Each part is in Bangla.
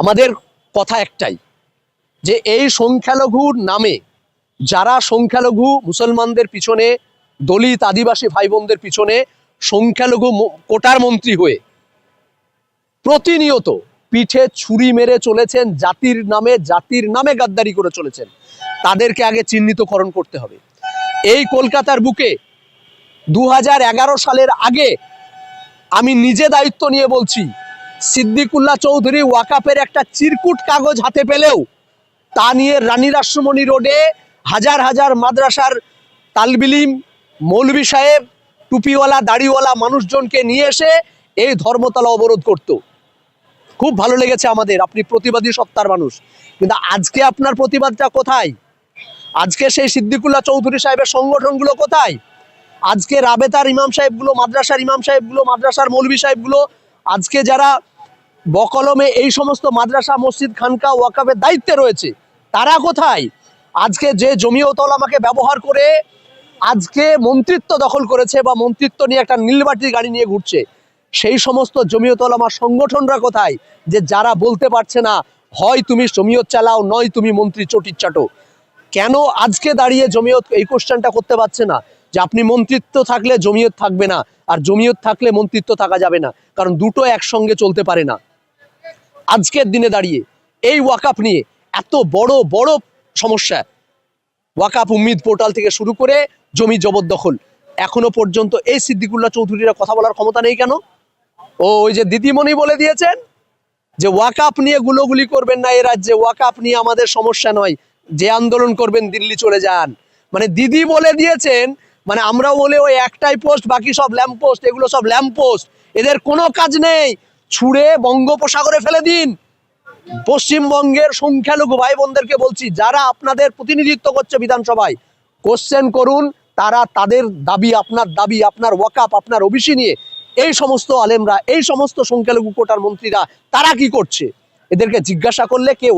আমাদের কথা একটাই, যে এই সংখ্যালঘুর নামে যারা সংখ্যালঘু মুসলমানদের পিছনে, দলিত আদিবাসী ভাই বোনদের পিছনে সংখ্যালঘু কোটার মন্ত্রী হয়ে প্রতিনিয়ত পিঠে ছুরি মেরে চলেছেন, জাতির নামে জাতির নামে গাদ্দারি করে চলেছেন। তাদেরকে আগে চিহ্নিতকরণ করতে হবে। এই কলকাতার বুকে দু হাজার এগারো সালের আগে আমি নিজে দায়িত্ব নিয়ে বলছি সিদ্দিকুল্লাহ চৌধুরী ওয়াকাপের একটা চিরকুট কাগজ হাতে পেলেও, তা নিয়ে রানী রাসমণি রোডে হাজার হাজার মাদ্রাসার তালবিলিম মৌলবি সাহেব, টুপিওয়ালা, দাড়িওয়ালা মানুষজনকে নিয়ে এসে এই ধর্মতলা অবরোধ করত। খুব ভালো লেগেছে আমাদের, আপনি প্রতিবাদী সত্তার মানুষ। কিন্তু আজকে আপনার প্রতিবাদটা কোথায়? আজকে সেই সিদ্দিকুল্লাহ চৌধুরী সাহেবের সংগঠনগুলো কোথায়? আজকে রাবেতার ইমাম সাহেবগুলো, মাদ্রাসার ইমাম সাহেবগুলো, মাদ্রাসার মৌলবি সাহেবগুলো, আজকে যারা বকলমে এই সমস্ত মাদ্রাসা, মসজিদ, খানকা ওয়াকাফের দায়িত্বে রয়েছে। তারা কোথায়? আজকে যে জমিয়ত আমাকে ব্যবহার করে আজকে মন্ত্রিত্ব দখল করেছে বা মন্ত্রিত্ব নিয়ে একটা নীলবাটির গাড়ি নিয়ে ঘুরছে, সেই সমস্ত জমিয়ত আমার সংগঠনরা কোথায়? যে যারা বলতে পারছে না, হয় তুমি জমিয়ত চালাও, নয় তুমি মন্ত্রী চটির চাটো। কেন আজকে দাঁড়িয়ে জমিয়ত এই কোশ্চেনটা করতে পারছে না? যে আপনি মন্ত্রিত্ব থাকলে জমিয়ত থাকবে না, আর জমিয়ত থাকলে মন্ত্রিত্ব থাকা যাবে না, কারণ দুটো একসঙ্গে চলতে পারে না। আজকের দিনে দাঁড়িয়ে এই ওয়াকাপ নিয়ে এত বড় বড় সমস্যা। ওয়াকাপ উম্মিদ পোর্টাল থেকে শুরু করে জমি জবরদখল। এখনও পর্যন্ত এই সিদ্দিকুল্লাহ চৌধুরীরা কথা বলার ক্ষমতা নেই কেন? ও ওই যে দিদিমণি বলে দিয়েছেন যে ওয়াকাপ নিয়ে গুলোগুলি করবেন না এ রাজ্যে ওয়াকাপ নিয়ে আমাদের সমস্যা নয়। যে আন্দোলন করবেন, দিল্লি চলে যান। মানে দিদি বলে দিয়েছেন মানে আমরা বলে ওই একটাই পোস্ট বাকি সব ল্যাম্প পোস্ট এগুলো সব ল্যাম্প পোস্ট এদের কোনো কাজ নেই। ছুঁড়ে বঙ্গোপসাগরে ফেলে দিন। পশ্চিমবঙ্গের সংখ্যালঘু ভাই বোনদেরকে বলছি, যারা আপনাদের প্রতিনিধিত্ব করছে বিধানসভায় কোশ্চেন করুন, তারা তাদের দাবি, আপনার দাবি, আপনার ওয়াকাপ আপনার ওবিসি নিয়ে, এই সমস্ত আলেমরা, এই সমস্ত সংখ্যালঘু কোটার মন্ত্রীরা, তারা কি করছে? এদেরকে জিজ্ঞাসা করলে কে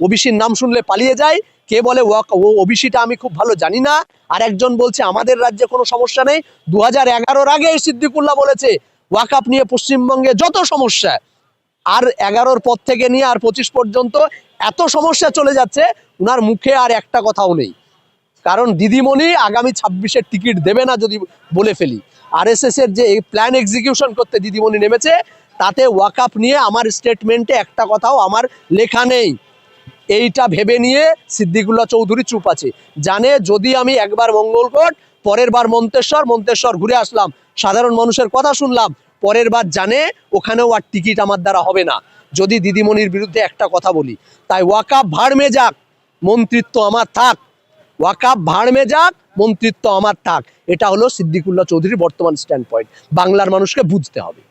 ওবিসির নাম শুনলে পালিয়ে যায়, কে বলে ওয়াক ও ওবিসিটা আমি খুব ভালো জানি না। আর একজন বলছে, আমাদের রাজ্যে কোনো সমস্যা নেই। দু হাজার এগারোর আগে সিদ্দিকুল্লাহ বলেছে ওয়াকাপ নিয়ে পশ্চিমবঙ্গে যত সমস্যা, আর এগারোর পর থেকে নিয়ে আর পঁচিশ পর্যন্ত এত সমস্যা চলে যাচ্ছে, উনার মুখে আর একটা কথাও নেই। কারণ দিদিমণি আগামী ছাব্বিশের টিকিট দেবে না যদি বলে ফেলি। আর এস এর যে প্ল্যান এক্সিকিউশন করতে দিদিমণি নেমেছে, তাতে ওয়াকাপ নিয়ে আমার স্টেটমেন্টে একটা কথাও আমার লেখা নেই। এইটা ভেবে নিয়ে সিদ্দিকুল্লাহ চৌধুরী চুপ আছে। জানে যদি আমি একবার মঙ্গলকোট পরের বার মন্তেশ্বর মন্তেশ্বর ঘুরে আসলাম। সাধারণ মানুষের কথা শুনলাম। পরের বার জানে ওখানেও আর টিকিট আমার দ্বারা হবে না। যদি দিদিমণির বিরুদ্ধে একটা কথা বলি, তাই ওয়াকাপ ভাড়মে যাক, মন্ত্রিত্ব আমার থাক। ওয়াকাপ ভাড়মে যাক, মন্ত্রিত্ব আমার থাক। এটা হলো সিদ্দিকুল্লাহ চৌধুরীর বর্তমান স্ট্যান্ড পয়েন্ট বাংলার মানুষকে বুঝতে হবে।